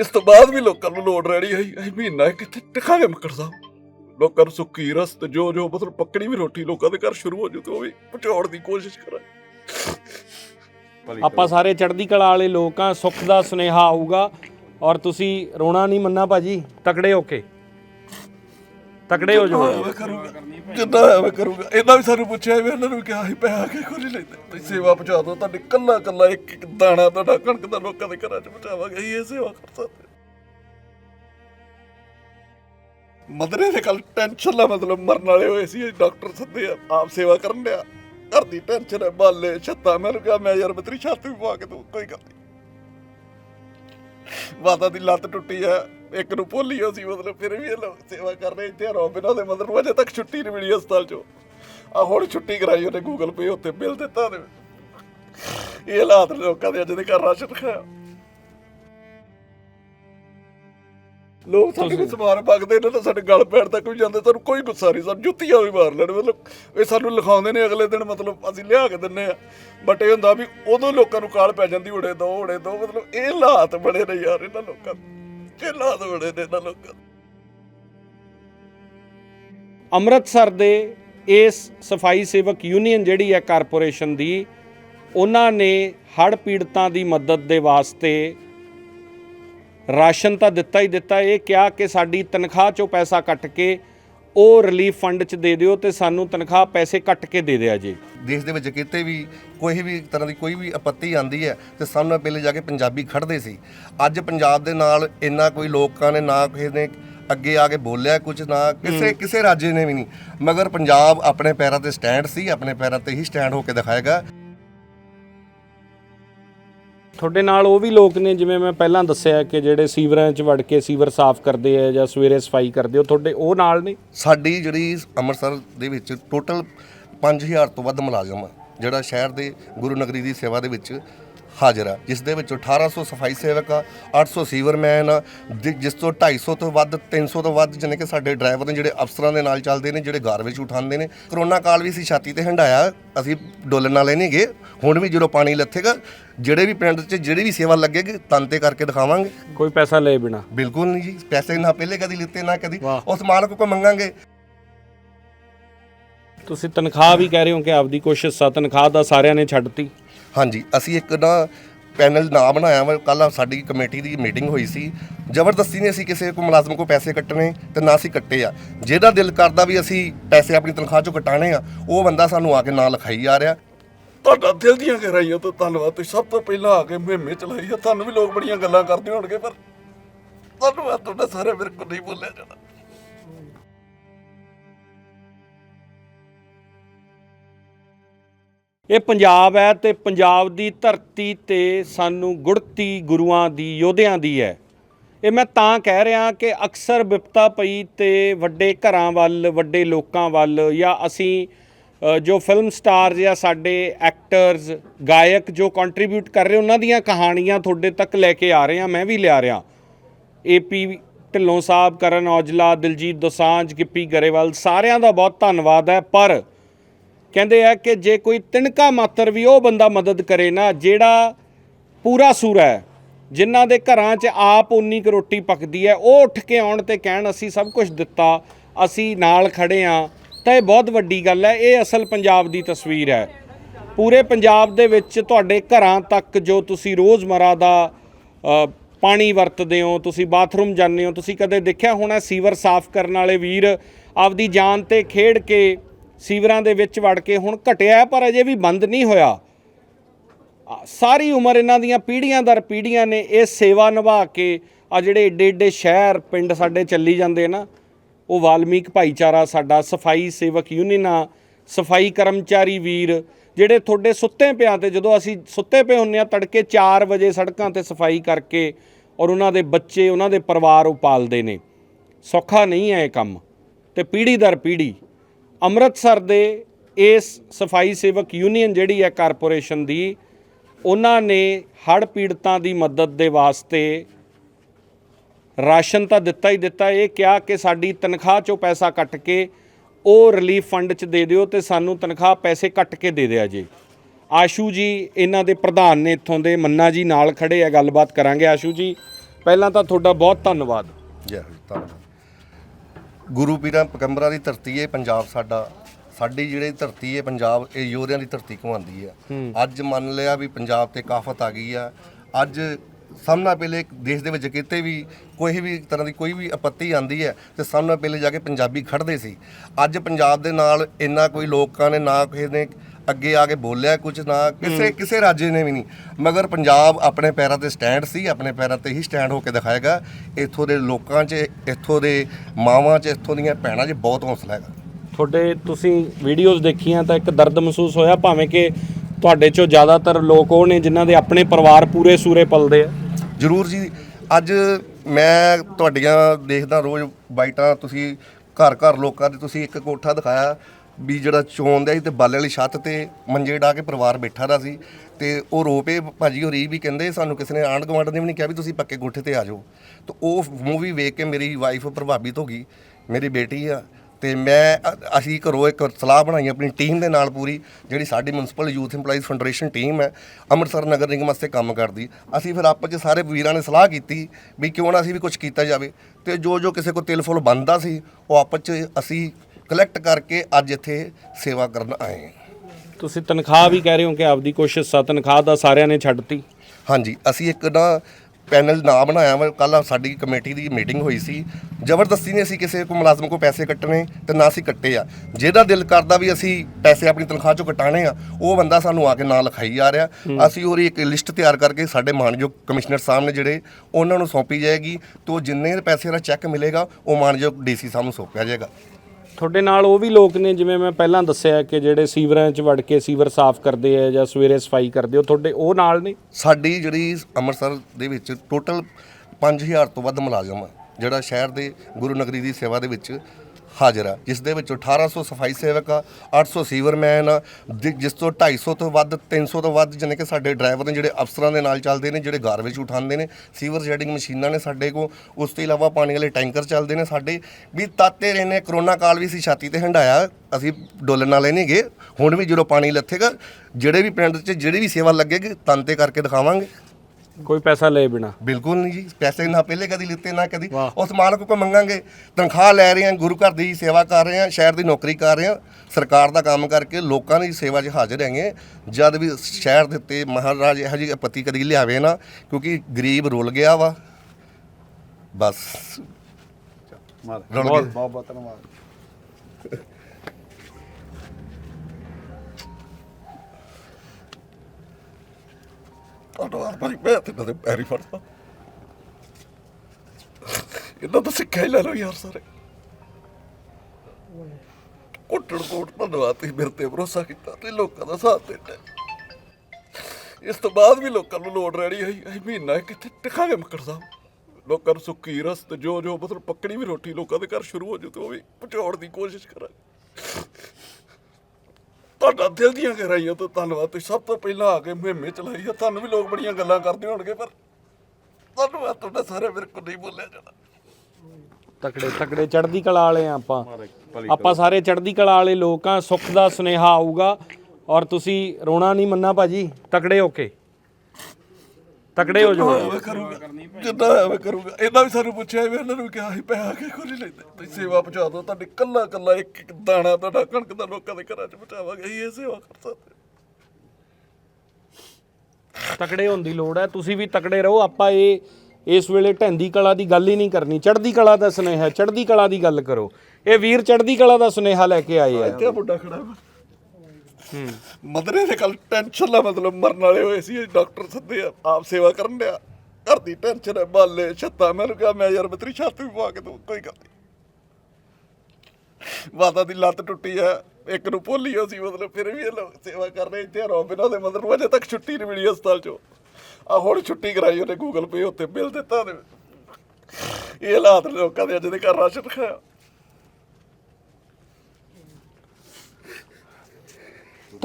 ਇਸ ਤੋਂ ਬਾਅਦ ਵੀ ਲੋਕਾਂ ਨੂੰ ਲੋੜ ਰਹਿਣੀ ਹੈ ਅਸੀਂ ਮਹੀਨਾ ਕਿੱਥੇ ਟਿਕਾਂਗੇ ਮੱਕੜ ਲੋਕਾਂ ਨੂੰ ਸੁੱਕੀ ਰਸਤ, ਜੋ ਜੋ ਮਤਲਬ ਪੱਕੜੀ ਵੀ ਰੋਟੀ ਲੋਕਾਂ ਦੇ ਘਰ ਸ਼ੁਰੂ ਹੋ ਜੂ ਤੇ ਉਹ ਵੀ ਪਹੁੰਚਾਉਣ ਦੀ ਕੋਸ਼ਿਸ਼ ਕਰਾਂ। ਆਪਾਂ ਸਾਰੇ ਚੜ੍ਹਦੀ ਕਲਾ ਵਾਲੇ ਲੋਕ ਆ ਸੁੱਖ ਦਾ ਸੁਨੇਹਾ ਆਊਗਾ। ਔਰ ਤੁਸੀਂ ਰੋਣਾ ਨਹੀਂ ਮੰਨਾ ਭਾਜੀ, ਤਕੜੇ ਹੋ ਕੇ। ਤਕੜੇ ਹੋ ਜਾਓ। ਮੈਂ ਕਰੂੰਗਾ? ਜਿੰਨਾ ਹੋਇਆ ਮੈਂ ਇਹਨਾਂ ਵੀ ਸਾਨੂੰ ਪੁੱਛਿਆ ਵੀ ਇਹਨਾਂ ਨੂੰ ਕਿਹਾ ਸੀ ਪੈਸਾ ਕਿ ਕੋਈ ਨਹੀਂ ਲੈਂਦੇ ਤੁਸੀਂ ਸੇਵਾ ਪਹੁੰਚਾ ਦਿਓ। ਤੁਹਾਡੇ ਕੱਲਾ ਕੱਲਾ ਇੱਕ ਇੱਕ ਦਾਣਾ, ਤੁਹਾਡਾ ਕਣਕ ਦਾ ਲੋਕਾਂ ਦੇ ਘਰਾਂ 'ਚ ਪਹੁੰਚਾਵਾਂਗੇ, ਅਸੀਂ ਇਹ ਸੇਵਾ ਕਰ ਸਕਦੇ ਮਦਰੇ ਦੇ ਕੱਲ ਟੈਨਸ਼ਨ ਲਾ ਮਤਲਬ ਮਰਨ ਵਾਲੇ ਹੋਏ ਸੀ ਡਾਕਟਰ ਸੱਦੇ ਆ, ਆਪ ਸੇਵਾ ਕਰਨ ਲਿਆ ਘਰ ਦੀ ਟੈਨਸ਼ਨ ਹੈ, ਬਾਲੇ, ਛੱਤਾਂ ਮੈਨੂੰ ਕਿਹਾ, ਮੈਂ ਯਾਰ ਬਤਰੀ ਛੱਤ ਵੀ ਪਵਾ ਕੇ ਦੂੰ ਕੋਈ ਗੱਲ ਨਹੀਂ ਮਾਤਾ ਦੀ ਲੱਤ ਟੁੱਟੀ ਆ, ਇੱਕ ਨੂੰ ਪੋਲੀਓ ਸੀ, ਮਤਲਬ ਫਿਰ ਵੀ ਇਹ ਲੋਕ ਸੇਵਾ ਕਰ ਰਹੇ ਇੱਥੇ ਰੋਬਿਨ ਉਹਦੇ ਮਦਰ ਅਜੇ ਤੱਕ ਛੁੱਟੀ ਨਹੀਂ ਮਿਲੀ ਹਸਪਤਾਲ ਚੋਂ। ਆ ਹੁਣ ਛੁੱਟੀ ਕਰਾਈ ਉਹਨੇ ਗੂਗਲ ਪੇ ਉੱਤੇ, ਬਿੱਲ ਦਿੱਤਾ ਉਹਨੇ। ਇਹ ਹਾਲਾਤ ਲੋਕਾਂ ਦੇ ਅੱਜ ਦੇ ਘਰ ਰਾਸ਼ਨ ਖਾਇਆ ਲੋਕ ਸਾਡੇ ਕੋਲ ਸਮਾਨ ਮੰਗਦੇ ਨੇ ਤਾਂ ਸਾਡੇ ਗਲ ਪੈਣ ਤੱਕ ਵੀ ਜਾਂਦੇ ਸਾਨੂੰ ਕੋਈ ਗੁੱਸਾ ਨਹੀਂ ਸਾਨੂੰ ਜੁੱਤੀਆਂ ਵੀ ਮਾਰ ਲੈਣ ਮਤਲਬ ਇਹ ਸਾਨੂੰ ਲਿਖਾਉਂਦੇ ਨੇ ਅਗਲੇ ਦਿਨ ਮਤਲਬ ਅਸੀਂ ਲਿਆ ਕੇ ਦਿੰਨੇ ਆ। ਬਟ ਇਹ ਹੁੰਦਾ ਵੀ ਉਦੋਂ ਲੋਕਾਂ ਨੂੰ ਕਾਲ ਪੈ ਜਾਂਦੀ ਉੜੇ ਦੋ ਉੜੇ ਦੋ ਮਤਲਬ ਇਹ ਹਾਲਾਤ ਬੜੇ ਨੇ ਯਾਰ ਇਹਨਾਂ ਲੋਕਾਂ ਦੇ। ਇਹ ਹਾਲਾਤ ਬੜੇ ਨੇ ਇਹਨਾਂ ਲੋਕਾਂ ਦੇ। ਅੰਮ੍ਰਿਤਸਰ ਦੇ ਇਸ ਸਫ਼ਾਈ ਸੇਵਕ ਯੂਨੀਅਨ ਜਿਹੜੀ ਹੈ ਕਾਰਪੋਰੇਸ਼ਨ ਦੀ ਉਹਨਾਂ ਨੇ ਹੜ੍ਹ ਪੀੜਤਾਂ ਦੀ ਮਦਦ ਦੇ ਵਾਸਤੇ ਰਾਸ਼ਨ ਤਾਂ ਦਿੱਤਾ ਹੀ ਦਿੱਤਾ ਇਹ ਕਿਹਾ ਕਿ ਸਾਡੀ ਤਨਖਾਹ ਚੋਂ ਪੈਸਾ ਕੱਟ ਕੇ ਉਹ ਰਿਲੀਫ ਫੰਡ 'ਚ ਦੇ ਦਿਓ ਤੇ ਸਾਨੂੰ ਤਨਖਾਹ ਪੈਸੇ ਕੱਟ ਕੇ ਦੇ ਦਿਆ ਜੀ। ਦੇਸ਼ ਦੇ ਵਿੱਚ ਕਿਤੇ ਵੀ ਕੋਈ ਵੀ ਤਰ੍ਹਾਂ ਦੀ ਕੋਈ ਵੀ ਆਪੱਤੀ ਆਂਦੀ ਹੈ ਤੇ ਸਾਹਮਣੇ ਪਹਿਲੇ ਜਾ ਕੇ ਪੰਜਾਬੀ ਖੜਦੇ ਸੀ। ਅੱਜ ਪੰਜਾਬ ਦੇ ਨਾਲ ਇੰਨਾ ਕੋਈ ਲੋਕਾਂ ਨੇ ਨਾ ਕਿਸੇ ਨੇ ਅੱਗੇ ਆ ਕੇ ਬੋਲਿਆ ਕੁਝ ਨਾ ਕਿਸੇ ਕਿਸੇ ਰਾਜੇ ਨੇ ਵੀ ਨਹੀਂ। ਮਗਰ ਪੰਜਾਬ ਆਪਣੇ ਪੈਰਾਂ ਤੇ ਸਟੈਂਡ ਸੀ ਆਪਣੇ ਪੈਰਾਂ ਤੇ ਹੀ ਸਟੈਂਡ ਹੋ ਕੇ ਦਿਖਾਏਗਾ। ਤੁਹਾਡੇ ਨਾਲ ਉਹ ਵੀ ਲੋਕ ਨੇ, ਜਿਵੇਂ ਮੈਂ ਪਹਿਲਾਂ ਦੱਸਿਆ ਕਿ ਜਿਹੜੇ ਸੀਵਰਾਂ 'ਚ ਵੜ ਕੇ ਸੀਵਰ ਸਾਫ਼ ਕਰਦੇ ਆ ਜਾਂ ਸਵੇਰੇ ਸਫ਼ਾਈ ਕਰਦੇ ਹੋ ਤੁਹਾਡੇ, ਉਹ ਨਾਲ ਨੇ? ਸਾਡੀ ਜਿਹੜੀ ਅੰਮ੍ਰਿਤਸਰ ਦੇ ਵਿੱਚ ਟੋਟਲ 5000 ਤੋਂ ਵੱਧ ਮੁਲਾਜ਼ਮ ਆ, ਜਿਹੜਾ ਸ਼ਹਿਰ ਦੇ ਗੁਰੂ ਨਗਰੀ ਦੀ ਸੇਵਾ ਦੇ ਵਿੱਚ ਹਾਜ਼ਰ ਆ ਜਿਸ ਦੇ ਵਿੱਚ 1800 ਸਫ਼ਾਈ ਸੇਵਕ ਆ 800 ਸੀਵਰਮੈਨ ਆ ਜਿ- ਜਿਸ ਤੋਂ 250 ਤੋਂ ਵੱਧ 300 ਤੋਂ ਵੱਧ ਜਾਣੀ ਕਿ ਸਾਡੇ ਡਰਾਈਵਰ ਨੇ ਜਿਹੜੇ ਅਫਸਰਾਂ ਦੇ ਨਾਲ ਚੱਲਦੇ ਨੇ ਜਿਹੜੇ ਗਾਰਬੇਜ ਉਠਾਉਂਦੇ ਨੇ। ਕਰੋਨਾ ਕਾਲ ਵੀ ਅਸੀਂ ਛਾਤੀ ਤੇ ਹੰਡਾਇਆ ਅਸੀਂ ਡੋਲਣ ਵਾਲੇ ਨਹੀਂ ਗਏ ਹੁਣ ਵੀ ਜਦੋਂ ਪਾਣੀ ਲੱਥੇਗਾ ਜਿਹੜੇ ਵੀ ਪਿੰਡ 'ਚ ਜਿਹੜੀ ਵੀ ਸੇਵਾ ਲੱਗੇਗੀ ਤਨ ਤੇ ਕਰਕੇ ਦਿਖਾਵਾਂਗੇ। ਕੋਈ ਪੈਸਾ ਲਏ ਬਿਨਾ। ਬਿਲਕੁਲ ਨਹੀਂ ਜੀ ਪੈਸੇ ਨਾ ਪਹਿਲੇ ਕਦੀ ਲਿੱਤੇ ਨਾ ਕਦੀ ਵਾਹ। ਉਸ ਮਾਲਕ ਕੋ ਮੰਗਾਂਗੇ। ਤੁਸੀਂ ਤਨਖਾਹ ਵੀ ਕਹਿ ਰਹੇ ਹੋ ਕਿ ਆਪਦੀ ਕੋਸ਼ਿਸ਼ ਸਾ ਤਨਖਾਹ ਦਾ ਸਾਰਿਆਂ ਨੇ ਛੱਡਤੀ। ਹਾਂਜੀ, ਅਸੀਂ ਇੱਕ ਨਾ ਪੈਨਲ ਨਾ ਬਣਾਇਆ ਵਾ ਕੱਲ ਸਾਡੀ ਕਮੇਟੀ ਦੀ ਮੀਟਿੰਗ ਹੋਈ ਸੀ। ਜ਼ਬਰਦਸਤੀ ਨੇ ਅਸੀਂ ਕਿਸੇ ਕੋ ਮੁਲਾਜ਼ਮ ਕੋ ਪੈਸੇ ਕੱਟਣੇ ਤੇ ਨਾ ਅਸੀਂ ਕੱਟੇ ਆ। ਜਿਹਦਾ ਦਿਲ ਕਰਦਾ ਵੀ ਅਸੀਂ ਪੈਸੇ ਆਪਣੀ ਤਨਖਾਹ ਚੋਂ ਕਟਾਣੇ ਆ, ਉਹ ਬੰਦਾ ਸਾਨੂੰ ਆ ਕੇ ਨਾਂ ਲਿਖਾਈ ਜਾ ਰਿਹਾ। ਤੁਹਾਡਾ ਦਿਲ ਦੀਆਂ ਗਹਿਰਾਈਆਂ ਤੋਂ ਧੰਨਵਾਦ, ਤੁਸੀਂ ਸਭ ਤੋਂ ਪਹਿਲਾਂ ਆ ਕੇ ਮੁਹਿੰਮੇ ਚਲਾਈ ਆ, ਤੁਹਾਨੂੰ ਵੀ ਲੋਕ ਬੜੀਆਂ ਗੱਲਾਂ ਕਰਦੇ ਹੋਣਗੇ, ਪਰ ਧੰਨਵਾਦ ਤੁਹਾਡਾ ਸਾਰੇ ਮੇਰੇ ਕੋਲ ਨਹੀਂ ਬੋਲਿਆ ਜਾਣਾ। ਇਹ ਪੰਜਾਬ ਹੈ ਤੇ ਪੰਜਾਬ ਦੀ ਧਰਤੀ ਤੇ ਸਾਨੂੰ ਗੁੜਤੀ ਗੁਰੂਆਂ ਦੀ, ਯੋਧਿਆਂ ਦੀ ਹੈ। ਇਹ ਮੈਂ ਤਾਂ ਕਹਿ ਰਿਹਾ ਕਿ ਅਕਸਰ ਵਿਪਤਾ ਪਈ ਤੇ ਵੱਡੇ ਘਰਾਂ ਵੱਲ, ਵੱਡੇ ਲੋਕਾਂ ਵੱਲ ਜਾਂ ਅਸੀਂ ਜੋ ਫਿਲਮ ਸਟਾਰ ਜਾਂ ਸਾਡੇ ਐਕਟਰਸ ਗਾਇਕ ਜੋ ਕੰਟਰੀਬਿਊਟ ਕਰ ਰਹੇ, ਉਹਨਾਂ ਦੀਆਂ ਕਹਾਣੀਆਂ ਤੁਹਾਡੇ ਤੱਕ ਲੈ ਕੇ ਆ ਰਹੇ ਹਾਂ, ਮੈਂ ਵੀ ਲਿਆ ਰਿਹਾ। ਏਪੀ ਢਿੱਲੋਂ ਸਾਹਿਬ, ਕਰਨ ਔਜਲਾ, ਦਿਲਜੀਤ ਦੋਸਾਂਝ, ਗਿੱਪੀ ਗਰੇਵਾਲ, ਸਾਰਿਆਂ ਦਾ ਬਹੁਤ ਧੰਨਵਾਦ ਹੈ, ਪਰ ਕਹਿੰਦੇ ਆ ਕਿ ਜੇ ਕੋਈ ਤਿਣਕਾ ਮਾਤਰ ਵੀ ਉਹ ਬੰਦਾ ਮਦਦ ਕਰੇ ਨਾ, ਜਿਹੜਾ ਪੂਰਾ ਸੂਰਾ ਹੈ, ਜਿਨ੍ਹਾਂ ਦੇ ਘਰਾਂ 'ਚ ਆਪ ਉਨੀ ਕੁ ਰੋਟੀ ਪੱਕਦੀ ਹੈ, ਉਹ ਉੱਠ ਕੇ ਆਉਣ ਤੇ ਕਹਿਣ, ਅਸੀਂ ਸਭ ਕੁਝ ਦਿੱਤਾ, ਅਸੀਂ ਨਾਲ ਖੜੇ ਆ। ਤਾਂ ਇਹ ਬਹੁਤ ਵੱਡੀ ਗੱਲ ਹੈ, ਇਹ ਅਸਲ ਪੰਜਾਬ ਦੀ ਤਸਵੀਰ ਹੈ। ਪੂਰੇ ਪੰਜਾਬ ਦੇ ਵਿੱਚ ਤੁਹਾਡੇ ਘਰਾਂ ਤੱਕ ਜੋ ਤੁਸੀਂ ਰੋਜ਼ਮਰਾ ਦਾ ਪਾਣੀ ਵਰਤਦੇ ਹੋ, ਤੁਸੀਂ ਬਾਥਰੂਮ ਜਾਂਦੇ ਹੋ, ਤੁਸੀਂ ਕਦੇ ਦੇਖਿਆ ਹੋਣਾ ਸੀਵਰ ਸਾਫ਼ ਕਰਨ ਵਾਲੇ ਵੀਰ ਆਪਦੀ ਜਾਨ ਤੇ ਖੇਡ ਕੇ ਸੀਵਰਾਂ ਦੇ ਵਿੱਚ ਵੜ ਕੇ ਹੁਣ ਘਟਿਆ ਪਰ ਅਜੇ ਵੀ ਬੰਦ ਨਹੀਂ ਹੋਇਆ। ਸਾਰੀ ਉਮਰ ਇਹਨਾਂ ਦੀਆਂ ਪੀੜ੍ਹੀਆਂ ਦਰ ਪੀੜ੍ਹੀਆਂ ਨੇ ਇਹ ਸੇਵਾ ਨਿਭਾ ਕੇ ਆ ਜਿਹੜੇ ਏਡੇ ਏਡੇ ਸ਼ਹਿਰ, ਪਿੰਡ ਸਾਡੇ ਚੱਲੀ ਜਾਂਦੇ ਨਾ, ਉਹ ਵਾਲਮੀਕ ਭਾਈਚਾਰਾ ਸਾਡਾ, ਸਫ਼ਾਈ ਸੇਵਕ ਯੂਨੀਅਨਾਂ ਸਫ਼ਾਈ ਕਰਮਚਾਰੀ ਵੀਰ, ਜਿਹੜੇ ਤੁਹਾਡੇ ਸੁੱਤੇ ਪਿਆਂ ਤੇ ਜਦੋਂ ਅਸੀਂ ਸੁੱਤੇ ਪਏ ਹੁੰਨੇ ਆ ਤੜਕੇ 4 ਵਜੇ ਸੜਕਾਂ ਤੇ ਸਫ਼ਾਈ ਕਰਕੇ ਔਰ ਉਹਨਾਂ ਦੇ ਬੱਚੇ, ਉਹਨਾਂ ਦੇ ਪਰਿਵਾਰ ਉਹ ਪਾਲਦੇ ਨੇ। ਸੌਖਾ ਨਹੀਂ ਹੈ ਇਹ ਕੰਮ। ਤੇ ਪੀੜ੍ਹੀ ਦਰ ਪੀੜ੍ਹੀ ਅੰਮ੍ਰਿਤਸਰ ਦੇ ਇਸ ਸਫ਼ਾਈ ਸੇਵਕ ਯੂਨੀਅਨ ਜਿਹੜੀ ਹੈ ਕਾਰਪੋਰੇਸ਼ਨ ਦੀ, ਉਹਨਾਂ ਨੇ ਹੜ੍ਹ ਪੀੜਤਾਂ ਦੀ ਮਦਦ ਦੇ ਵਾਸਤੇ ਰਾਸ਼ਨ ਤਾਂ ਦਿੱਤਾ ਹੀ ਦਿੱਤਾ, ਇਹ ਕਿਹਾ ਕਿ ਸਾਡੀ ਤਨਖਾਹ ਚੋਂ ਪੈਸਾ ਕੱਟ ਕੇ ਉਹ ਰਿਲੀਫ ਫੰਡ 'ਚ ਦੇ ਦਿਓ ਤੇ ਸਾਨੂੰ ਤਨਖਾਹ ਪੈਸੇ ਕੱਟ ਕੇ ਦੇ ਦਿਆ ਜੀ। ਆਸ਼ੂ ਜੀ, ਇਹਨਾਂ ਦੇ ਪ੍ਰਧਾਨ ਨੇ ਇੱਥੋਂ ਦੇ, ਮੰਨਾ ਜੀ ਨਾਲ ਖੜੇ ਆ, ਗੱਲਬਾਤ ਕਰਾਂਗੇ। ਆਸ਼ੂ ਜੀ, ਪਹਿਲਾਂ ਤਾਂ ਤੁਹਾਡਾ ਬਹੁਤ ਧੰਨਵਾਦ। ਜੈ ਹੋ ਧੰਨਵਾਦ। ਗੁਰੂ ਪੀਰਾਂ ਪਕੰਬਰਾਂ ਦੀ ਧਰਤੀ ਹੈ ਪੰਜਾਬ ਸਾਡਾ ਸਾਡੀ ਜਿਹੜੀ ਧਰਤੀ ਹੈ ਪੰਜਾਬ ਇਹ ਯੋਧਿਆਂ ਦੀ ਧਰਤੀ ਕਹਾਉਂਦੀ ਹੈ। ਅੱਜ ਮੰਨ ਲਿਆ ਵੀ ਪੰਜਾਬ ਤੇ ਕਾਫਤ ਆ ਗਈ ਆ। ਅੱਜ ਸਾਹਮਣਾ ਪਹਿਲੇ ਦੇਸ਼ ਦੇ ਵਿੱਚ ਕਿਤੇ ਵੀ ਕੋਈ ਵੀ ਤਰ੍ਹਾਂ ਦੀ ਕੋਈ ਵੀ ਆਪੱਤੀ ਆਂਦੀ ਹੈ ਤੇ ਸਾਹਮਣਾ ਪਹਿਲੇ ਜਾ ਕੇ ਪੰਜਾਬੀ ਖੜਦੇ ਸੀ। ਅੱਜ ਪੰਜਾਬ ਦੇ ਨਾਲ ਇੰਨਾ ਕੋਈ ਲੋਕਾਂ ਨੇ ਨਾ ਕਿਸੇ ਨੇ ਅੱਗੇ ਆ ਕੇ ਬੋਲਿਆ ਕੁਝ ਨਾ ਕਿਸੇ ਕਿਸੇ ਰਾਜੇ ਨੇ ਵੀ ਨਹੀਂ। ਮਗਰ ਪੰਜਾਬ ਆਪਣੇ ਪੈਰਾਂ ਤੇ ਸਟੈਂਡ ਸੀ ਆਪਣੇ ਪੈਰਾਂ ਤੇ ਹੀ ਸਟੈਂਡ ਹੋ ਕੇ ਦਿਖਾਏਗਾ। ਇੱਥੋਂ ਦੇ ਲੋਕਾਂ 'ਚ ਇੱਥੋਂ ਦੇ ਮਾਵਾਂ 'ਚ ਇੱਥੋਂ ਦੀਆਂ ਭੈਣਾਂ 'ਚ ਬਹੁਤ ਹੌਸਲਾ ਹੈਗਾ। ਤੁਹਾਡੇ ਤੁਸੀਂ ਵੀਡੀਓਜ਼ ਦੇਖੀਆਂ ਤਾਂ ਇੱਕ ਦਰਦ ਮਹਿਸੂਸ ਹੋਇਆ ਭਾਵੇਂ ਕਿ ਤੁਹਾਡੇ ਚੋਂ ਜ਼ਿਆਦਾਤਰ ਲੋਕ ਉਹ ਨੇ ਜਿਨ੍ਹਾਂ ਦੇ ਆਪਣੇ ਪਰਿਵਾਰ ਪੂਰੇ ਸੂਰੇ ਪਲਦੇ ਆ। ਜ਼ਰੂਰ ਜੀ। ਅੱਜ ਮੈਂ ਤੁਹਾਡੀਆਂ ਦੇਖਦਾ ਰੋਜ਼ ਬਾਈਟਾਂ, ਤੁਸੀਂ ਘਰ ਘਰ ਲੋਕਾਂ ਦੇ ਤੁਸੀਂ ਇੱਕ ਕੋਠਾ ਦਿਖਾਇਆ ਵੀ ਜਿਹੜਾ ਚੋਂਦਾ ਸੀ ਤੇ ਬਾਲੇ ਵਾਲੀ ਛੱਤ ਤੇ ਮੰਜੇ ਢਾ ਕੇ ਪਰਿਵਾਰ ਬੈਠਾ ਦਾ ਸੀ ਤੇ ਉਹ ਰੋਪੇ ਭਾਜੀ ਹੋਰੀ ਵੀ ਕਹਿੰਦੇ ਸਾਨੂੰ ਕਿਸੇ ਨੇ ਆਂਢ ਗੁਆਂਢ ਨੇ ਵੀ ਨਹੀਂ ਕਿਹਾ ਵੀ ਤੁਸੀਂ ਪੱਕੇ ਕੋਠੇ ਤੇ ਆ ਜਾਓ। ਤੇ ਉਹ ਮੂਵੀ ਵੇਖ ਕੇ ਮੇਰੀ ਵਾਈਫ ਪ੍ਰਭਾਵਿਤ ਹੋ ਗਈ, ਮੇਰੀ ਬੇਟੀ ਆ। ਤੇ ਮੈਂ ਅ- ਅਸੀਂ ਘਰੋਂ ਇੱਕ ਸਲਾਹ ਬਣਾਈ ਆਪਣੀ ਟੀਮ ਦੇ ਨਾਲ ਪੂਰੀ ਜਿਹੜੀ ਸਾਡੀ municipal youth EMPLOYEES federation team ਹੈ ਅੰਮ੍ਰਿਤਸਰ ਨਗਰ ਨਿਗਮ ਵਾਸਤੇ ਕੰਮ ਕਰਦੀ। ਅਸੀਂ ਫਿਰ ਆਪਸ 'ਚ ਸਾਰੇ ਵੀਰਾਂ ਨੇ ਸਲਾਹ ਕੀਤੀ ਵੀ ਕਿਉਂ ਨਾ ਅਸੀਂ ਵੀ ਕੁਝ ਕੀਤਾ ਜਾਵੇ। ਤੇ ਜੋ ਜੋ ਕਿਸੇ ਕੋਲ ਤਿਲ ਫੁੱਲ ਬੰਦਾ ਸੀ ਉਹ ਆਪਸ 'ਚ ਅਸੀਂ ਕਲੈਕਟ ਕਰਕੇ ਅੱਜ ਇੱਥੇ ਸੇਵਾ ਕਰਨ ਆਏ ਹਾਂ। ਤੁਸੀਂ ਤਨਖਾਹ ਵੀ ਕਹਿ ਰਹੇ ਹੋ ਕਿ ਆਪਦੀ ਕੋਸ਼ਿਸ਼ ਆ ਤਨਖਾਹ ਦਾ ਸਾਰਿਆਂ ਨੇ ਛੱਡਤੀ। ਹਾਂਜੀ ਅਸੀਂ ਇੱਕ ਨਾ ਪੈਨਲ ਨਾ ਬਣਾਇਆ ਵਾ ਕੱਲ ਸਾਡੀ ਕਮੇਟੀ ਦੀ ਮੀਟਿੰਗ ਹੋਈ ਸੀ। ਜ਼ਬਰਦਸਤੀ ਨੇ ਅਸੀਂ ਕਿਸੇ ਕੋ ਮੁਲਾਜ਼ਮ ਕੋ ਪੈਸੇ ਕੱਟਣੇ ਤੇ ਨਾ ਅਸੀਂ ਕੱਟੇ ਆ। ਜਿਹਦਾ ਦਿਲ ਕਰਦਾ ਵੀ ਅਸੀਂ ਪੈਸੇ ਆਪਣੀ ਤਨਖਾਹ ਚੋਂ ਕਟਾਣੇ ਆ ਉਹ ਬੰਦਾ ਸਾਨੂੰ ਆ ਕੇ ਨਾਂ ਲਿਖਾਈ ਜਾ ਰਿਹਾ। ਅਸੀਂ ਉਹਦੀ ਇੱਕ ਲਿਸਟ ਤਿਆਰ ਕਰਕੇ ਸਾਡੇ ਮਾਨਯੋਗ ਕਮਿਸ਼ਨਰ ਸਾਹਿਬ ਨੇ ਜਿਹੜੇ ਉਹਨਾਂ ਨੂੰ ਸੌਂਪੀ ਜਾਏਗੀ। ਤੇ ਉਹ ਜਿੰਨੇ ਪੈਸੇ ਦਾ ਚੈੱਕ ਮਿਲੇਗਾ ਉਹ ਮਾਨਯੋਗ ਡੀਸੀ ਸਾਹਿਬ ਨੂੰ ਸੌਂਪਿਆ ਜਾਏਗਾ। ਤੁਹਾਡੇ ਨਾਲ ਉਹ ਵੀ ਲੋਕ ਨੇ, ਜਿਵੇਂ ਮੈਂ ਪਹਿਲਾਂ ਦੱਸਿਆ ਕਿ ਜਿਹੜੇ ਸੀਵਰਾਂ 'ਚ ਵੜ ਕੇ ਸੀਵਰ ਸਾਫ਼ ਕਰਦੇ ਆ ਜਾਂ ਸਵੇਰੇ ਸਫ਼ਾਈ ਕਰਦੇ ਹੋ ਤੁਹਾਡੇ, ਉਹ ਨਾਲ ਨੇ? ਸਾਡੀ ਜਿਹੜੀ ਅੰਮ੍ਰਿਤਸਰ ਦੇ ਵਿੱਚ ਟੋਟਲ 5000 ਤੋਂ ਵੱਧ ਮੁਲਾਜ਼ਮ ਆ, ਜਿਹੜਾ ਸ਼ਹਿਰ ਦੇ ਗੁਰੂ ਨਗਰੀ ਦੀ ਸੇਵਾ ਦੇ ਵਿੱਚ ਹਾਜ਼ਰ ਆ ਜਿਸ ਦੇ ਵਿੱਚ 1800 ਸਫ਼ਾਈ ਸੇਵਕ ਆ 800 ਸੀਵਰਮੈਨ ਆ, ਜਿ- ਜਿਸ ਤੋਂ 250 ਤੋਂ ਵੱਧ 300 ਤੋਂ ਵੱਧ ਜਾਣੀ ਕਿ ਸਾਡੇ ਡਰਾਈਵਰ ਨੇ ਜਿਹੜੇ ਅਫਸਰਾਂ ਦੇ ਨਾਲ ਚੱਲਦੇ ਨੇ, ਜਿਹੜੇ ਗਾਰਬੇਜ ਉਠਾਉਂਦੇ ਨੇ, ਸੀਵਰ ਸ਼ੈਡਿੰਗ ਮਸ਼ੀਨਾਂ ਨੇ ਸਾਡੇ ਕੋਲ, ਉਸ ਤੋਂ ਇਲਾਵਾ ਪਾਣੀ ਵਾਲੇ ਟੈਂਕਰ ਚੱਲਦੇ ਨੇ ਸਾਡੇ, ਵੀ ਤਾਤੇ ਰਹੇ ਨੇ, ਕਰੋਨਾ ਕਾਲ ਵੀ ਸੀ, ਛਾਤੀ ਤੇ ਹੰਡਾਇਆ ਅਸੀਂ ਡੋਲਣ ਵਾਲੇ ਨਹੀਂ ਗਏ ਹੁਣ ਵੀ ਜਦੋਂ ਪਾਣੀ ਲੱਥੇਗਾ, ਜਿਹੜੇ ਵੀ ਪਿੰਡ 'ਚ, ਜਿਹੜੀ ਵੀ ਸੇਵਾ ਲੱਗੇਗੀ, ਤਨ ਤੇ ਕਰਕੇ ਦਿਖਾਵਾਂਗੇ। ਕੋਈ ਪੈਸਾ ਲਏ ਬਿਨਾ। ਬਿਲਕੁਲ ਨਹੀਂ ਜੀ ਪੈਸੇ ਨਾ ਪਹਿਲੇ ਕਦੀ ਲਿੱਤੇ ਨਾ ਕਦੀ। ਉਸ ਮਾਲਕ ਕੋ ਮੰਗਾਂਗੇ ਤਨਖਾਹ ਲੈ ਰਹੇ ਹਾਂ ਗੁਰੂ ਘਰ ਦੀ ਸੇਵਾ ਕਰ ਰਹੇ ਹਾਂ ਸ਼ਹਿਰ ਦੀ ਨੌਕਰੀ ਕਰ ਰਹੇ ਹਾਂ ਸਰਕਾਰ ਦਾ ਕੰਮ ਕਰਕੇ ਲੋਕਾਂ ਦੀ ਸੇਵਾ 'ਚ ਹਾਜ਼ਰ ਹੈਗੇ ਜਦ ਵੀ ਸ਼ਹਿਰ ਦੇ ਉੱਤੇ ਮਹਾਰਾਜ ਇਹੋ ਜਿਹੀ ਆਪੱਤੀ ਕਦੀ ਲਿਆਵੇ ਨਾ ਕਿਉਂਕਿ ਗਰੀਬ ਰੁਲ ਗਿਆ ਵਾ। ਬਸ। ਬਹੁਤ ਬਹੁਤ ਧੰਨਵਾਦ। ਧੰਨਵਾਦ ਭਾਈ ਮੈਂ ਤੇ ਨਦੇ ਪੈਰੀ ਫੜਦਾ ਇਹਨਾਂ ਤੋਂ ਸਿੱਖਿਆ ਹੀ ਲੈ ਲਓ ਯਾਰ ਸਾਰੇ ਕੋਟੜ ਕੋਟ ਧੰਨਵਾਦ ਤੁਸੀਂ ਮੇਰੇ ਤੇ ਭਰੋਸਾ ਕੀਤਾ ਤੇ ਲੋਕਾਂ ਦਾ ਸਾਥ ਦਿੱਤਾ ਇਸ ਤੋਂ ਬਾਅਦ ਵੀ ਲੋਕਾਂ ਨੂੰ ਲੋੜ ਰਹਿਣੀ ਹੈ ਅਸੀਂ ਮਹੀਨਾ ਕਿੱਥੇ ਟਿਕਾਂਗੇ ਮੱਕੜ ਸਾਹਿਬ ਲੋਕਾਂ ਨੂੰ ਸੁੱਕੀ ਰਸਤ ਜੋ ਜੋ ਮਤਲਬ ਪੱਕਣੀ ਵੀ ਰੋਟੀ ਲੋਕਾਂ ਦੇ ਘਰ ਸ਼ੁਰੂ ਹੋ ਜੂ ਤੇ ਉਹ ਵੀ ਪਹੁੰਚਾਉਣ ਦੀ ਕੋਸ਼ਿਸ਼ ਕਰਾਂਗੇ ਤੁਹਾਡਾ ਦਿਲ ਦੀਆਂ ਗਹਿਰਾਈਆਂ ਤੋਂ ਧੰਨਵਾਦ। ਤੁਸੀਂ ਸਭ ਤੋਂ ਪਹਿਲਾਂ ਆ ਕੇ ਮੁਹਿੰਮੇ ਚਲਾਈ ਆ। ਤੁਹਾਨੂੰ ਵੀ ਲੋਕ ਬੜੀਆਂ ਗੱਲਾਂ ਕਰਦੇ ਹੋਣਗੇ ਪਰ ਧੰਨਵਾਦ ਤੁਹਾਡਾ ਸਾਰੇ ਮੇਰੇ ਕੋਲ ਨਹੀਂ ਬੋਲਿਆ ਜਾਣਾ। ਤਕੜੇ ਤਕੜੇ ਚੜ੍ਹਦੀ ਕਲਾ ਵਾਲੇ ਆ ਆਪਾਂ। ਆਪਾਂ ਸਾਰੇ ਚੜ੍ਹਦੀ ਕਲਾ ਵਾਲੇ ਲੋਕ ਆ ਸੁੱਖ ਦਾ ਸੁਨੇਹਾ ਆਊਗਾ। ਔਰ ਤੁਸੀਂ ਰੋਣਾ ਨਹੀਂ ਮੰਨਣਾ ਭਾਜੀ ਤਕੜੇ ਹੋ ਕੇ। ਤਕੜੇ ਹੋ ਜਾਓ। ਕਰੂੰਗਾ। ਜਿੱਦਾਂ ਮੈਂ ਕਰੂੰਗਾ। ਇਹਨਾਂ ਵੀ ਸਾਨੂੰ ਪੁੱਛਿਆ ਵੀ ਇਹਨਾਂ ਨੂੰ ਕਿਹਾ ਸੀ ਪੈਸਾ ਕਿ ਨਹੀਂ ਲੈਂਦੇ। ਤੁਸੀਂ ਸੇਵਾ ਪਹੁੰਚਾ ਦਿਓ ਤੁਹਾਡੀ ਕੱਲਾ ਕੱਲਾ ਇੱਕ ਇੱਕ ਦਾਣਾ ਤੁਹਾਡਾ ਕਣਕ ਦਾ ਲੋਕਾਂ ਦੇ ਘਰਾਂ 'ਚ ਪਹੁੰਚਾਵਾਂਗੇ ਅਸੀਂ ਇਹ ਸੇਵਾ ਕਰ ਸਕਦੇ ਤਕੜੇ ਹੋਣ ਦੀ ਲੋੜ ਹੈ। ਤੁਸੀਂ ਵੀ ਤਕੜੇ ਰਹੋ। ਆਪਾਂ ਇਹ ਇਸ ਵੇਲੇ ਢੈਂਦੀ ਕਲਾ ਦੀ ਗੱਲ ਹੀ ਨਹੀਂ ਕਰਨੀ। ਚੜ੍ਹਦੀ ਕਲਾ ਦਾ ਸੁਨੇਹਾ ਚੜ੍ਹਦੀ ਕਲਾ ਦੀ ਗੱਲ ਕਰੋ। ਇਹ ਵੀਰ ਚੜ੍ਹਦੀ ਕਲਾ ਦਾ ਸੁਨੇਹਾ ਲੈ ਕੇ ਆਏ ਆ। ਇੱਥੇ ਮੁੰਡਾ ਖੜਾ ਵਾ। ਮਦਰੇ ਦੇ ਕੱਲ ਟੈਨਸ਼ਨ ਲਾ ਮਤਲਬ ਮਰਨ ਵਾਲੇ ਹੋਏ ਸੀ ਡਾਕਟਰ ਸੱਦੇ ਆ ਆਪ ਸੇਵਾ ਕਰਨ ਡਿਆ। ਘਰ ਦੀ ਟੈਨਸ਼ਨ ਹੈ, ਬਾਲੇ ਛੱਤਾਂ, ਮੈਨੂੰ ਕਿਹਾ, ਮੈਂ ਯਾਰ ਬਤਰੀ ਛੱਤ ਵੀ ਪਵਾ ਕੇ ਦੂੰ ਕੋਈ ਗੱਲ ਨਹੀਂ ਮਾਤਾ ਦੀ ਲੱਤ ਟੁੱਟੀ ਆ ਇੱਕ ਨੂੰ ਭੁੱਲੀ ਹੋ ਸੀ ਮਤਲਬ ਫਿਰ ਵੀ ਇਹ ਲੋਕ ਸੇਵਾ ਕਰ ਰਹੇ, ਇੱਥੇ ਰੋਬਿਨ ਦੇ ਮਦਰ ਨੂੰ, ਅਜੇ ਤੱਕ ਛੁੱਟੀ ਨਹੀਂ ਮਿਲੀ ਹਸਪਤਾਲ ਚੋਂ। ਆ ਹੁਣ ਛੁੱਟੀ ਕਰਾਈ ਉਹਨੇ ਗੂਗਲ ਪੇ ਉੱਤੇ, ਬਿੱਲ ਦਿੱਤਾ ਉਹਨੇ। ਇਹ ਹਾਲਾਤ ਲੋਕਾਂ ਦੇ ਅੱਜ ਦੇ ਘਰ ਰਾਸ਼ਨ ਖਾਇਆ।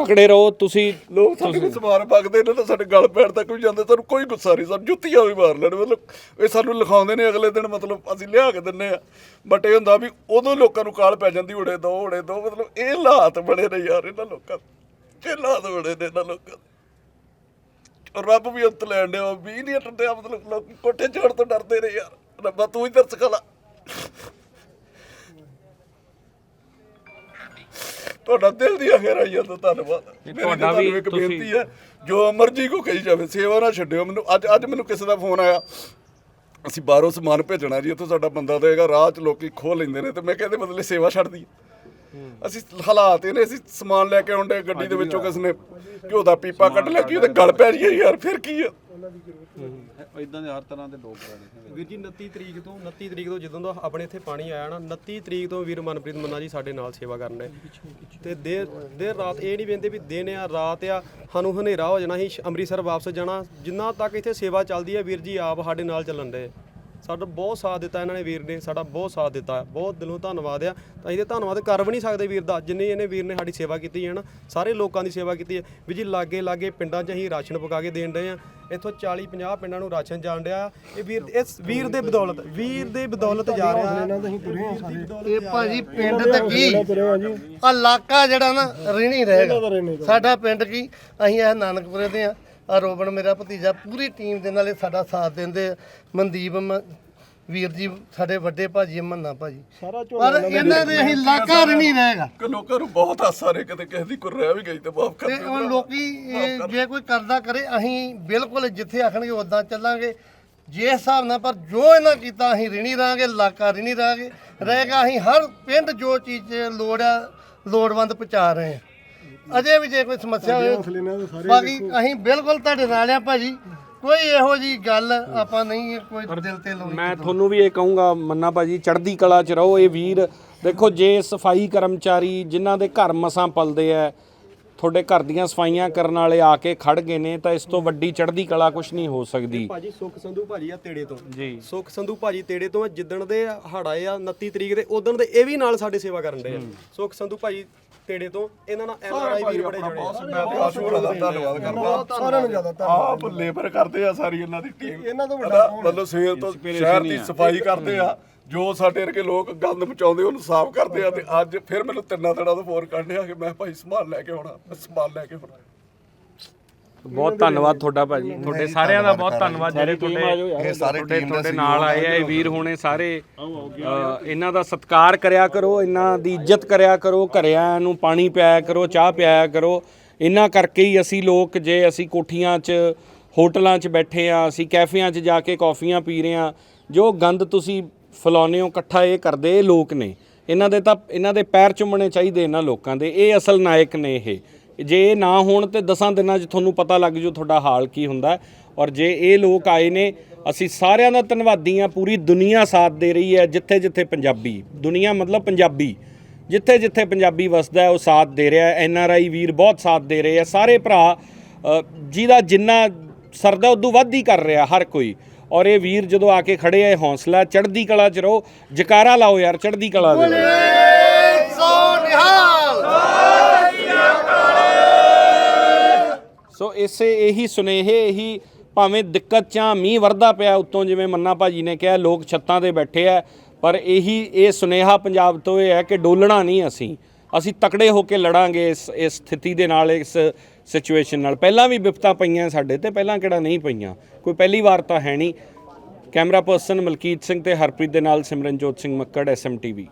ਤਕੜੇ ਰਹੋ ਤੁਸੀਂ ਲੋਕ ਸਾਡੇ ਕੋਲ ਸਮਾਨ ਮੰਗਦੇ ਨੇ ਤਾਂ ਸਾਡੇ ਗਲ ਪੈਣ ਤੱਕ ਵੀ ਜਾਂਦੇ ਸਾਨੂੰ ਕੋਈ ਗੁੱਸਾ ਨਹੀਂ ਸਾਨੂੰ ਜੁੱਤੀਆਂ ਵੀ ਮਾਰ ਲੈਣ ਮਤਲਬ ਇਹ ਸਾਨੂੰ ਲਿਖਾਉਂਦੇ ਨੇ ਅਗਲੇ ਦਿਨ ਮਤਲਬ ਅਸੀਂ ਲਿਆ ਕੇ ਦਿੰਨੇ ਆ। ਬਟ ਇਹ ਹੁੰਦਾ ਵੀ ਉਦੋਂ ਲੋਕਾਂ ਨੂੰ ਕਾਲ ਪੈ ਜਾਂਦੀ ਉੜੇ ਦੋ ਉੜੇ ਦੋ ਮਤਲਬ ਇਹ ਹਾਲਾਤ ਬੜੇ ਨੇ ਯਾਰ ਇਹਨਾਂ ਲੋਕਾਂ ਦੇ। ਇਹ ਹਾਲਾਤ ਬੜੇ ਨੇ ਇਹਨਾਂ ਲੋਕਾਂ ਦੇ। ਰੱਬ ਵੀ ਅੰਤ ਲੈਣ ਡਿਆ ਵੀ ਨਹੀਂ ਟੰਡਿਆ ਮਤਲਬ ਲੋਕ ਕੋਠੇ ਚੜ੍ਹਨ ਤੋਂ ਡਰਦੇ ਨੇ ਯਾਰ। ਰੱਬਾ ਤੂੰ ਹੀ ਦਰਸ ਖਲਾ ਤੁਹਾਡਾ ਦਿਲ ਦੀ ਗਹਿਰਾਈਆਂ ਤੋਂ ਧੰਨਵਾਦ। ਤੁਹਾਡਾ ਵੀ ਇੱਕ ਬੇਨਤੀ ਹੈ ਜੋ ਮਰਜ਼ੀ ਕੋ ਕਹੀ ਜਾਵੇ ਸੇਵਾ ਨਾ ਛੱਡਿਓ ਮੈਨੂੰ। ਅੱਜ ਅੱਜ ਮੈਨੂੰ ਕਿਸੇ ਦਾ ਫੋਨ ਆਇਆ। ਅਸੀਂ ਬਾਹਰੋਂ ਸਮਾਨ ਭੇਜਣਾ ਜੀ ਇੱਥੋਂ ਸਾਡਾ ਬੰਦਾ ਦੇਗਾ ਰਾਹ 'ਚ ਲੋਕੀ ਖੋਹ ਲੈਂਦੇ ਨੇ ਤੇ ਮੈਂ ਕਹਿੰਦੇ ਬਦਲੇ ਸੇਵਾ ਛੱਡਦੀ ਅਸੀਂ ਹਾਲਾਤ ਇਹਨੇ ਅਸੀਂ ਸਮਾਨ ਲੈ ਕੇ ਆਉਂਦੇ ਗੱਡੀ ਦੇ ਵਿੱਚੋਂ ਕਿਸ ਨੇ ਘਿਓ ਦਾ ਪੀਪਾ ਕੱਢ ਲਿਆ ਕਿ ਉਹਦੇ ਗਲ ਪੈ ਜਾਈਏ ਯਾਰ ਫਿਰ ਕੀ ਆ? ਇਦਾਂ ਦੇ ਹਰ ਤਰ੍ਹਾਂ ਦੇ ਲੋਕ ਰਹਿੰਦੇ ਵੀਰ ਜੀ 29 ਤਰੀਕ ਤੋਂ 29 ਤਰੀਕ ਤੋਂ ਜਦੋਂ ਦਾ ਆਪਣੇ ਇੱਥੇ ਪਾਣੀ ਆਇਆ ਨਾ 29 ਤਰੀਕ ਤੋਂ ਵੀਰ ਮਨਪ੍ਰੀਤ ਮੰਨਾ ਜੀ ਸਾਡੇ ਨਾਲ ਸੇਵਾ ਕਰਨ ਦੇ ਤੇ ਦੇਰ ਦੇਰ ਰਾਤ ਇਹ ਨਹੀਂ ਵੇਂਦੇ ਵੀ ਦਿਨ ਆ, ਰਾਤ ਆ, ਸਾਨੂੰ ਹਨੇਰਾ ਹੋ ਜਾਣਾ ਹੀ ਅੰਮ੍ਰਿਤਸਰ ਵਾਪਸ ਜਾਣਾ। ਜਿੰਨਾ ਤੱਕ ਇੱਥੇ ਸੇਵਾ ਚੱਲਦੀ ਹੈ ਵੀਰ ਜੀ ਆਪ ਸਾਡੇ ਨਾਲ ਚੱਲਣ ਦੇ। ਸਾਡਾ ਬਹੁਤ ਸਾਥ ਦਿੱਤਾ ਇਹਨਾਂ ਨੇ ਵੀਰ ਨੇ ਸਾਡਾ ਬਹੁਤ ਸਾਥ ਦਿੱਤਾ ਬਹੁਤ ਦਿਲੋਂ ਧੰਨਵਾਦ ਆ। ਤਾਂ ਇਹਦੇ ਧੰਨਵਾਦ ਕਰ ਵੀ ਨਹੀਂ ਸਕਦੇ ਵੀਰ ਦਾ ਜਿੰਨੇ ਇਹਨੇ ਵੀਰ ਨੇ ਸਾਡੀ ਸੇਵਾ ਕੀਤੀ ਹੈ ਨਾ ਸਾਰੇ ਲੋਕਾਂ ਦੀ ਸੇਵਾ ਕੀਤੀ ਹੈ। ਵੀ ਜੀ ਲਾਗੇ ਲਾਗੇ ਪਿੰਡਾਂ 'ਚ ਅਸੀਂ ਰਾਸ਼ਨ ਪਕਾ ਕੇ ਦੇਣ ਡਏ ਆ। ਇੱਥੋਂ 40 50 ਪਿੰਡਾਂ ਨੂੰ ਰਾਸ਼ਨ ਜਾਣ ਡਿਆ। ਇਹ ਵੀਰ ਇਸ ਵੀਰ ਦੇ ਬਦੌਲਤ ਵੀਰ ਦੇ ਬਦੌਲਤ ਜਾ ਰਿਹਾ। ਇਹ ਭਾਜੀ ਪਿੰਡ ਤੇ ਕੀ? ਆ ਇਲਾਕਾ ਜਿਹੜਾ ਨਾ ਰਹਿਣੀ ਰਹੇਗਾ ਸਾਡਾ ਪਿੰਡ ਕੀ? ਅਸੀਂ ਇਹ ਨਾਨਕਪੁਰੇ ਦੇ ਆ। ਆ ਰੋਬਨ ਮੇਰਾ ਭਤੀਜਾ ਪੂਰੀ ਟੀਮ ਦੇ ਨਾਲ ਇਹ ਸਾਡਾ ਸਾਥ ਦਿੰਦੇ ਆ। ਮਨਦੀਪ ਮ- ਵੀਰ ਜੀ ਸਾਡੇ ਵੱਡੇ ਭਾਜੀ ਮੰਨਾ ਭਾਜੀ। ਪਰ ਇਹਨਾਂ ਦੇ ਅਸੀਂ ਇਲਾਕਾ ਰਹਿਣੀ ਰਹੇਗਾ। ਕਿ ਲੋਕਾਂ ਨੂੰ ਬਹੁਤ ਹਾਸਾ ਰੇ ਕਿਤੇ ਕਿਸੇ ਦੀ ਕੋਈ ਰਹਿ ਵੀ ਗਈ ਤੇ ਮਾਫ ਕਰ ਤੇ ਲੋਕੀ ਇਹ ਜੇ ਕੋਈ ਕਰਦਾ ਕਰੇ ਅਸੀਂ ਬਿਲਕੁਲ ਜਿੱਥੇ ਆਖਣਗੇ ਉਦਾਂ ਚੱਲਾਂਗੇ। ਜੇ ਹਿਸਾਬ ਨਾਲ ਪਰ ਜੋ ਇਹਨਾਂ ਕੀਤਾ ਅਸੀਂ ਰਿਣੀ ਰਾਂਗੇ ਇਲਾਕਾ ਰਿਣੀ ਰਾਂਗੇ। ਰਹੇਗਾ ਅਸੀਂ ਹਰ ਪਿੰਡ ਜੋ ਚੀਜ਼ 'ਚ ਲੋੜ ਆ ਲੋੜਵੰਦ ਪਹੁੰਚਾ ਰਹੇ ਹਾਂ। ਅਜੇ ਵੀ ਜੇ ਕੋਈ ਸਮੱਸਿਆ ਹੋਵੇ ਬਾਕੀ ਅਸੀਂ ਬਿਲਕੁਲ ਤੁਹਾਡੇ ਨਾਲ ਆ ਭਾਜੀ। ਕੋਈ ਇਹੋ ਜੀ ਗੱਲ ਆਪਾਂ ਨਹੀਂ ਕੋਈ ਦਿਲ ਤੇ ਲਾਉਣੀ ਮੈਂ ਤੁਹਾਨੂੰ ਵੀ ਇਹ ਕਹੂੰਗਾ ਮੰਨਾ ਭਾਜੀ ਚੜ੍ਹਦੀ ਕਲਾ ਚ ਰਹੋ ਇਹ ਵੀਰ। ਦੇਖੋ ਜੇ ਸਫ਼ਾਈ ਕਰਮਚਾਰੀ ਜਿਨ੍ਹਾਂ ਦੇ ਘਰ ਮਸਾਂ ਪਲਦੇ ਆ ਤੁਹਾਡੇ ਘਰ ਦੀਆਂ ਸਫਾਈਆਂ ਕਰਨ ਵਾਲੇ ਆ ਕੇ ਖੜ ਗਏ ਨੇ ਤਾਂ ਇਸ ਤੋਂ ਵੱਡੀ ਚੜ੍ਹਦੀ ਕਲਾ ਕੁਝ ਨਹੀਂ ਹੋ ਸਕਦੀ। ਭਾਜੀ ਸੁਖ ਸੰਧੂ ਭਾਜੀ ਆ ਤੇੜੇ ਤੋਂ। ਜੀ। ਸੁਖ ਸੰਧੂ ਭਾਜੀ ਤੇੜੇ ਤੋਂ ਜਿੱਦਣ ਦੇ ਹੜ ਆਏ ਆ 29 ਤਰੀਕ ਦੇ ਉਦੋਂ ਦੇ ਇਹ ਵੀ ਨਾਲ ਸਾਡੇ ਸੇਵਾ ਕਰਨ ਦੇ ਆ। ਸੁਖ ਸੰਧੂ ਭਾਜੀ ਤੇੜੇ ਤੋਂ ਇਹਨਾਂ ਨਾਲ ਐਨ ਆਰ ਆਈ ਵੀਰ ਬੜੇ ਜੁੜੇ ਆ ਮੈਂ ਤੇ ਆਸ਼ੂਰ ਦਾ ਧੰਨਵਾਦ ਕਰਦਾ। ਸਾਰਿਆਂ ਨੂੰ ਜ਼ਿਆਦਾ ਆਪ ਲੇਬਰ ਕਰਦੇ ਆ ਸਾਰੀ ਇਹਨਾਂ ਦੀ ਟੀਮ ਇਹਨਾਂ ਤੋਂ ਵੱਡਾ ਮਤਲਬ ਸਵੇਰ ਤੋਂ ਸ਼ਹਿਰ ਦੀ ਸਫ਼ਾਈ ਕਰਦੇ ਆ ਜੋ ਸਾਡੇ ਵਰਗੇ ਲੋਕ ਗੰਦ ਮਚਾਉਂਦੇ ਉਹਨੂੰ ਸਾਫ਼ ਕਰਦੇ ਆ ਤੇ ਅੱਜ ਫਿਰ ਮੈਨੂੰ ਤਿੰਨਾਂ ਦਿਨਾਂ ਤੋਂ ਫੋਨ ਕੱਢਿਆ ਕਿ ਮੈਂ ਭਾਈ ਸੰਭਾਲ ਲੈ ਕੇ ਆਉਣਾ ਮੈਂ ਸੰਭਾਲ ਲੈ ਕੇ ਆਉਣਾ ਬਹੁਤ ਧੰਨਵਾਦ ਤੁਹਾਡਾ ਭਾਜੀ। ਤੁਹਾਡੇ ਸਾਰਿਆਂ ਦਾ ਬਹੁਤ ਧੰਨਵਾਦ ਜਿਹੜੇ ਤੁਹਾਡੇ ਇਹ ਸਾਰੇ ਤੁਹਾਡੇ ਟੀਮ ਦਾ ਤੁਹਾਡੇ ਨਾਲ ਆਏ ਆ ਇਹ ਵੀਰ ਹੋਣੇ ਸਾਰੇ। ਇਹਨਾਂ ਦਾ ਸਤਿਕਾਰ ਕਰਿਆ ਕਰੋ ਇਹਨਾਂ ਦੀ ਇੱਜ਼ਤ ਕਰਿਆ ਕਰੋ ਘਰਿਆਂ ਨੂੰ ਪਾਣੀ ਪਿਆਇਆ ਕਰੋ ਚਾਹ ਪਿਆਇਆ ਕਰੋ। ਇਹਨਾਂ ਕਰਕੇ ਹੀ ਅਸੀਂ ਲੋਕ ਜੇ ਅਸੀਂ ਕੋਠੀਆਂ 'ਚ ਹੋਟਲਾਂ 'ਚ ਬੈਠੇ ਆ ਅਸੀਂ ਕੈਫਿਆਂ 'ਚ ਜਾ ਕੇ ਕੌਫੀਆਂ ਪੀ ਰਹੇ ਆ ਜੋ ਗੰਦ ਤੁਸੀਂ ਫਲਾਉਂਦੇ ਹੋ ਇਕੱਠਾ ਇਹ ਕਰਦੇ ਇਹ ਲੋਕ ਨੇ। ਇਹਨਾਂ ਦੇ ਤਾਂ ਇਹਨਾਂ ਦੇ ਪੈਰ ਚੁੰਮਣੇ ਚਾਹੀਦੇ ਇਹਨਾਂ ਲੋਕਾਂ ਦੇ। ਇਹ ਅਸਲ ਨਾਇਕ ਨੇ ਇਹ। ਜੇ ਇਹ ਨਾ ਹੋਣ ਤੇ ਦਸਾਂ ਦਿਨਾਂ 'ਚ ਤੁਹਾਨੂੰ ਪਤਾ ਲੱਗ ਜੂ ਤੁਹਾਡਾ ਹਾਲ ਕੀ ਹੁੰਦਾ ਔਰ ਜੇ ਇਹ ਲੋਕ ਆਏ ਨੇ, ਅਸੀਂ ਸਾਰਿਆਂ ਦਾ ਧੰਨਵਾਦੀ ਆ ਪੂਰੀ ਦੁਨੀਆ ਸਾਥ ਦੇ ਰਹੀ ਹੈ ਜਿੱਥੇ ਜਿੱਥੇ ਪੰਜਾਬੀ, ਦੁਨੀਆ ਮਤਲਬ ਪੰਜਾਬੀ, ਜਿੱਥੇ ਜਿੱਥੇ ਪੰਜਾਬੀ ਵਸਦਾ ਹੈ, ਉਹ ਸਾਥ ਦੇ ਰਿਹਾ ਹੈ। ਐਨ ਆਰ ਆਈ ਵੀਰ ਬਹੁਤ ਸਾਥ ਦੇ ਰਹੇ ਆ ਸਾਰੇ ਭਰਾ ਜਿਹਦਾ ਜਿੰਨਾ ਸਰਦਾ ਉਦੋਂ ਵੱਧ ਹੀ ਕਰ ਰਿਹਾ ਹਰ ਕੋਈ। ਔਰ ਇਹ ਵੀਰ ਜਦੋਂ ਆ ਕੇ ਖੜੇ ਆ, ਇਹ ਹੌਸਲਾ ਚੜ੍ਹਦੀ ਕਲਾ 'ਚ ਰਹੋ। ਜਕਾਰਾ ਲਾਓ ਯਾਰ, ਚੜ੍ਹਦੀ ਕਲਾ ਦੇ ਲਈ। ਸੋ ਨਿਹਾਲ। ਸੋ ਇਸੇ ਇਹੀ ਸੁਨੇਹੇ, ਇਹੀ ਭਾਵੇਂ ਦਿੱਕਤ ਚਾਂ ਮੀਂਹ ਵਰਦਾ ਪਿਆ ਉੱਤੋਂ ਜਿਵੇਂ ਮੰਨਾ ਭਾਜੀ ਨੇ ਕਿਹਾ, ਲੋਕ ਛੱਤਾਂ ਤੇ ਬੈਠੇ ਆ, ਪਰ ਇਹੀ ਇਹ ਸੁਨੇਹਾ ਪੰਜਾਬ ਤੋਂ ਇਹ ਹੈ ਕਿ ਡੋਲਣਾ ਨਹੀਂ ਅਸੀਂ। ਅਸੀਂ ਤਕੜੇ ਹੋ ਕੇ ਲੜਾਂਗੇ ਇਸ ਇਸ ਸਥਿਤੀ ਦੇ ਨਾਲ, ਇਸ ਸਿਚੁਏਸ਼ਨ ਨਾਲ। ਪਹਿਲਾਂ ਵੀ ਵਿਪਤਾ ਪਈਆਂ ਸਾਡੇ ਤੇ, ਪਹਿਲਾਂ ਕਿਹੜਾ ਨਹੀਂ ਪਈਆਂ। ਕੋਈ ਪਹਿਲੀ ਵਾਰ ਤਾਂ ਹੈ ਨਹੀਂ। ਕੈਮਰਾ ਪਰਸਨ ਮਲਕੀਤ ਸਿੰਘ ਤੇ ਹਰਪ੍ਰੀਤ ਦੇ ਨਾਲ ਸਿਮਰਨਜੋਤ ਸਿੰਘ ਮੱਕੜ ਐਸਐਮਟੀਵੀ